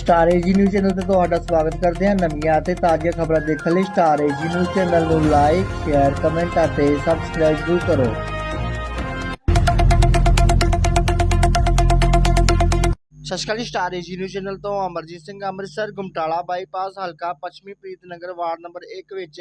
Star AG news channel ਤੇ ਤੁਹਾਡਾ ਸਵਾਗਤ ਕਰਦੇ ਹਾਂ ਨਵੀਆਂ ਅਤੇ ਤਾਜ਼ੀਆਂ ਖਬਰਾਂ ਦੇਖਣ ਲਈ star A G news channel ਨੂੰ ਲਾਈਕ ਸ਼ੇਅਰ ਕਮੈਂਟ ਅਤੇ ਸਬਸਕ੍ਰਾਈਬ ਜ਼ਰੂਰ ਕਰੋ। ਸਤਿ ਸ਼੍ਰੀ ਅਕਾਲ star A G news channel ਤੋਂ ਅਮਰਜੀਤ ਸਿੰਘ ਅੰਮ੍ਰਿਤਸਰ, ਗੁਮਟਾਲਾ ਬਾਈਪਾਸ ਹਲਕਾ ਪੱਛਮੀ ਪ੍ਰੀਤਨਗਰ ਵਾਰਡ ਨੰਬਰ 1 ਵਿੱਚ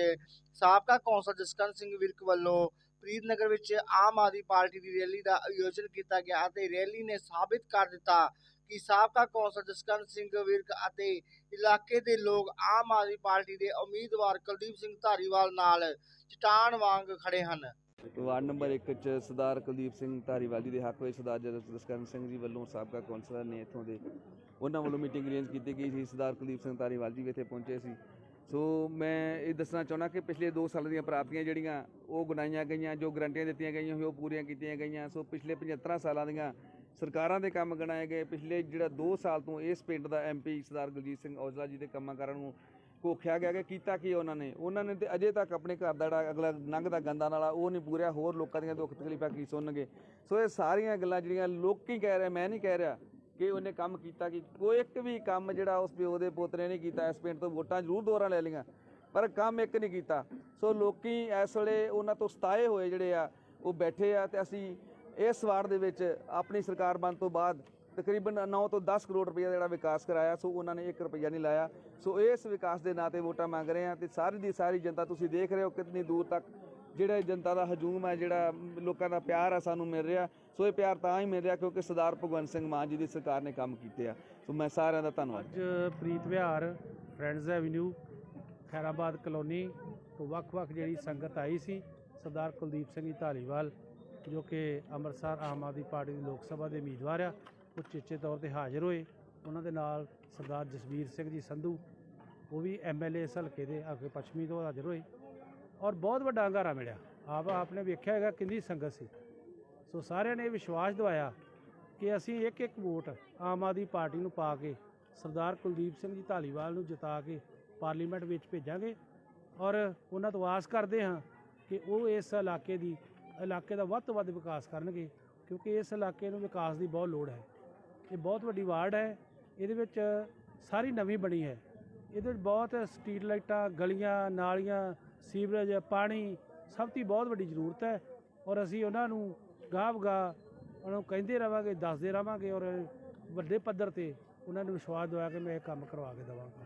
ਸਾਬਕਾ ਕੌਂਸਲ ਜਸਕਰਨ ਸਿੰਘ ਵਿਰਕ ਵੱਲੋਂ ਪ੍ਰੀਤਨਗਰ ਵਿੱਚ ਆਮ ਆਦਮੀ ਪਾਰਟੀ ਦੀ ਰੈਲੀ ਦਾ ਆਯੋਜਨ ਕੀਤਾ ਗਿਆ ਅਤੇ ਰੈਲੀ ਨੇ ਸਾਬਿਤ ਕਰ ਦਿੱਤਾ ਕਿ ਸਾਬਕਾ ਕੌਂਸਲ ਜਸਕਰਨ ਸਿੰਘ ਵਿਰਕ ਅਤੇ ਇਲਾਕੇ ਦੇ ਲੋਕ ਆਮ ਆਦਮੀ ਪਾਰਟੀ ਦੇ ਉਮੀਦਵਾਰ ਕੁਲਦੀਪ ਸਿੰਘ ਧਾਰੀਵਾਲ ਨਾਲ ਚਟਾਨ ਵਾਂਗ ਖੜੇ ਹਨ। ਵਾਰਡ ਨੰਬਰ 1 ਚ ਸਰਦਾਰ ਕੁਲਦੀਪ ਸਿੰਘ ਧਾਰੀਵਾਲ ਜੀ ਦੇ ਹੱਕ ਵਿੱਚ ਸਰਦਾਰ ਜਸਕਰਨ ਸਿੰਘ ਜੀ ਵੱਲੋਂ ਸਾਬਕਾ ਕੌਂਸਲਰ ਨੇ ਇੱਥੋਂ ਦੇ ਉਹਨਾਂ ਵੱਲੋਂ ਮੀਟਿੰਗ ਅਰੇਂਜ ਕੀਤੀ ਗਈ ਸੀ। ਸਰਦਾਰ ਕੁਲਦੀਪ ਸਿੰਘ ਧਾਰੀਵਾਲ ਜੀ ਵੀ ਇੱਥੇ ਪਹੁੰਚੇ ਸੀ। ਸੋ ਮੈਂ ਇਹ ਦੱਸਣਾ ਚਾਹੁੰਦਾ ਕਿ ਪਿਛਲੇ 2 ਸਾਲਾਂ ਦੀਆਂ ਪ੍ਰਾਪਤੀਆਂ ਜਿਹੜੀਆਂ, ਉਹ ਗੁਣਾਈਆਂ ਗਈਆਂ, ਜੋ ਗਰੰਟੀਆਂ ਦਿੱਤੀਆਂ ਗਈਆਂ ਸੀ, ਉਹ ਪੂਰੀਆਂ ਕੀਤੀਆਂ ਗਈਆਂ। ਸੋ ਪਿਛਲੇ 75 ਸਾਲਾਂ ਦੀਆਂ ਸਰਕਾਰਾਂ ਦੇ ਕੰਮ ਗਣਾਏ ਗਏ। ਪਿਛਲੇ ਜਿਹੜਾ 2 ਸਾਲ ਤੋਂ ਇਸ ਪਿੰਡ ਦਾ ਐਮਪੀ ਸਰਦਾਰ ਗੁਰਜੀਤ ਸਿੰਘ ਔਜਲਾ ਜੀ ਦੇ ਕੰਮਾਂ ਕਾਰਾਂ ਨੂੰ ਕੋਖਿਆ ਗਿਆ ਕਿ ਕੀਤਾ ਕੀ ਉਹਨਾਂ ਨੇ। ਉਹਨਾਂ ਨੇ ਤੇ ਅਜੇ ਤੱਕ ਆਪਣੇ ਘਰ ਦਾ ਜਿਹੜਾ ਅਗਲਾ ਲੰਘਦਾ ਗੰਦਾ ਨਾਲਾ, ਉਹ ਨਹੀਂ ਪੂਰਿਆ। ਹੋਰ ਲੋਕਾਂ ਦੀਆਂ ਦੁੱਖ ਤਕਲੀਫਾਂ ਕੀ ਸੁਣਨਗੇ? ਸੋ ਇਹ ਸਾਰੀਆਂ ਗੱਲਾਂ ਜਿਹੜੀਆਂ ਲੋਕੀ ਕਹਿ ਰਿਹਾ, ਮੈਂ ਨਹੀਂ ਕਹਿ ਰਿਹਾ ਕਿ ਉਹਨੇ ਕੰਮ ਕੀਤਾ ਕਿ ਕੋਈ ਇੱਕ ਵੀ ਕੰਮ ਜਿਹੜਾ ਉਸ ਪਿਓ ਦੇ ਪੋਤਰੇ ਨੇ ਕੀਤਾ, ਇਸ ਪਿੰਡ ਤੋਂ ਵੋਟਾਂ ਜ਼ਰੂਰ ਦੋਹਰਾ ਲੈ ਲਈਆਂ, ਪਰ ਕੰਮ ਇੱਕ ਨਹੀਂ ਕੀਤਾ। ਸੋ ਲੋਕੀ ਇਸ ਵੇਲੇ ਉਹਨਾਂ ਤੋਂ ਸਤਾਏ ਹੋਏ ਜਿਹੜੇ ਆ, ਉਹ ਬੈਠੇ ਆ ਤੇ ਅਸੀਂ ਇਸ ਵਾਰ ਦੇ ਵਿੱਚ ਆਪਣੀ ਸਰਕਾਰ ਬਣ ਤੋਂ ਬਾਅਦ ਤਕਰੀਬਨ 9 ਤੋਂ 10 ਕਰੋੜ ਰੁਪਏ ਦਾ ਜਿਹੜਾ ਵਿਕਾਸ ਕਰਾਇਆ, ਸੋ ਉਹਨਾਂ ਨੇ 1 ਰੁਪਿਆ ਨਹੀਂ ਲਾਇਆ। ਸੋ ਇਸ ਵਿਕਾਸ ਦੇ ਨਾਂ ਤੇ ਵੋਟਾਂ ਮੰਗ ਰਹੇ ਆ ਤੇ ਸਾਰੀ ਦੀ ਸਾਰੀ ਜਨਤਾ ਤੁਸੀਂ ਦੇਖ ਰਹੇ ਹੋ ਕਿੰਨੀ ਦੂਰ ਤੱਕ ਜਿਹੜਾ ਜਨਤਾ ਦਾ ਹਜੂਮ ਹੈ, ਜਿਹੜਾ ਲੋਕਾਂ ਦਾ ਪਿਆਰ ਹੈ, ਸਾਨੂੰ ਮਿਲ ਰਿਹਾ। ਸੋ ਇਹ ਪਿਆਰ ਤਾਂ ਹੀ ਮਿਲ ਰਿਹਾ ਕਿਉਂਕਿ ਸਰਦਾਰ ਭਗਵੰਤ ਸਿੰਘ ਮਾਨ ਜੀ ਦੀ ਸਰਕਾਰ ਨੇ ਕੰਮ ਕੀਤੇ ਆ। ਸੋ ਮੈਂ ਸਾਰਿਆਂ ਦਾ ਧੰਨਵਾਦ ਅੱਜ ਪ੍ਰੀਤ ਵਿਹਾਰ, ਫਰੈਂਡਸ ਐਵਨਿਊ, ਖੈਰਾਬਾਦ ਕਲੋਨੀ ਤੋਂ ਵੱਖ-ਵੱਖ ਜਿਹੜੀ ਸੰਗਤ ਆਈ ਸੀ, ਸਰਦਾਰ ਕੁਲਦੀਪ ਸਿੰਘ ਜੀ ਧਾਲੀਵਾਲ, ਜੋ ਕਿ ਅੰਮ੍ਰਿਤਸਰ ਆਮ ਆਦਮੀ ਪਾਰਟੀ ਦੀ ਲੋਕ ਸਭਾ ਦੇ ਉਮੀਦਵਾਰ ਆ, ਉਹ ਚੇਚੇ ਤੌਰ ਤੇ ਹਾਜ਼ਰ ਹੋਏ। ਉਹਨਾਂ ਦੇ ਨਾਲ ਸਰਦਾਰ ਜਸਵੀਰ ਸਿੰਘ ਜੀ ਸੰਧੂ, ਉਹ ਵੀ ਐਮਐਲਏ ਇਸ ਹਲਕੇ ਦੇ ਅੱਗੇ ਪੱਛਮੀ ਤੋਂ ਹਾਜ਼ਰ ਹੋਏ। ਔਰ ਬਹੁਤ ਵੱਡਾ ਹੰਗਾਰਾ ਮਿਲਿਆ। ਆਪ ਆਪਨੇ ਵੇਖਿਆ ਹੈਗਾ ਕਿੰਨੀ ਸੰਗਤ ਸੀ। ਸੋ ਸਾਰਿਆਂ ਨੇ ਵਿਸ਼ਵਾਸ ਦਿਵਾਇਆ ਕਿ ਅਸੀਂ ਇੱਕ ਇੱਕ ਵੋਟ ਆਮ ਆਦਮੀ ਪਾਰਟੀ ਨੂੰ ਪਾ ਕੇ, ਸਰਦਾਰ ਕੁਲਦੀਪ ਸਿੰਘ ਜੀ ਢਾਲੀਵਾਲ ਨੂੰ ਜਿਤਾ ਕੇ ਪਾਰਲੀਮੈਂਟ ਵਿੱਚ ਭੇਜਾਂਗੇ ਔਰ ਉਹਨਾਂ ਤੋਂ ਆਸ ਕਰਦੇ ਹਾਂ ਕਿ ਉਹ ਇਸ ਇਲਾਕੇ ਦੀ, ਇਲਾਕੇ ਦਾ ਵੱਧ ਤੋਂ ਵੱਧ ਵਿਕਾਸ ਕਰਨਗੇ ਕਿਉਂਕਿ ਇਸ ਇਲਾਕੇ ਨੂੰ ਵਿਕਾਸ ਦੀ ਬਹੁਤ ਲੋੜ ਹੈ। ਇਹ ਬਹੁਤ ਵੱਡੀ ਵਾਰਡ ਹੈ। ਇਹਦੇ ਵਿੱਚ ਸਾਰੀ ਨਵੀਂ ਬਣੀ ਹੈ। ਇਹਦੇ ਵਿੱਚ ਬਹੁਤ ਸਟਰੀਟ ਲਾਈਟਾਂ, ਗਲੀਆਂ, ਨਾਲੀਆਂ, ਸੀਵਰੇਜ, ਪਾਣੀ, ਸਭ ਦੀ ਬਹੁਤ ਵੱਡੀ ਜ਼ਰੂਰਤ ਹੈ ਔਰ ਅਸੀਂ ਉਹਨਾਂ ਨੂੰ ਗਾਹ ਵਗਾ ਉਹਨਾਂ ਨੂੰ ਕਹਿੰਦੇ ਰਵਾਂਗੇ ਦੱਸਦੇ ਰਵਾਂਗੇ ਔਰ ਵੱਡੇ ਪੱਧਰ ਤੇ ਉਹਨਾਂ ਨੂੰ ਵਿਸ਼ਵਾਸ ਦਿਵਾਇਆ ਕਿ ਮੈਂ ਇਹ ਕੰਮ ਕਰਵਾ ਕੇ ਦੇਵਾਂਗਾ।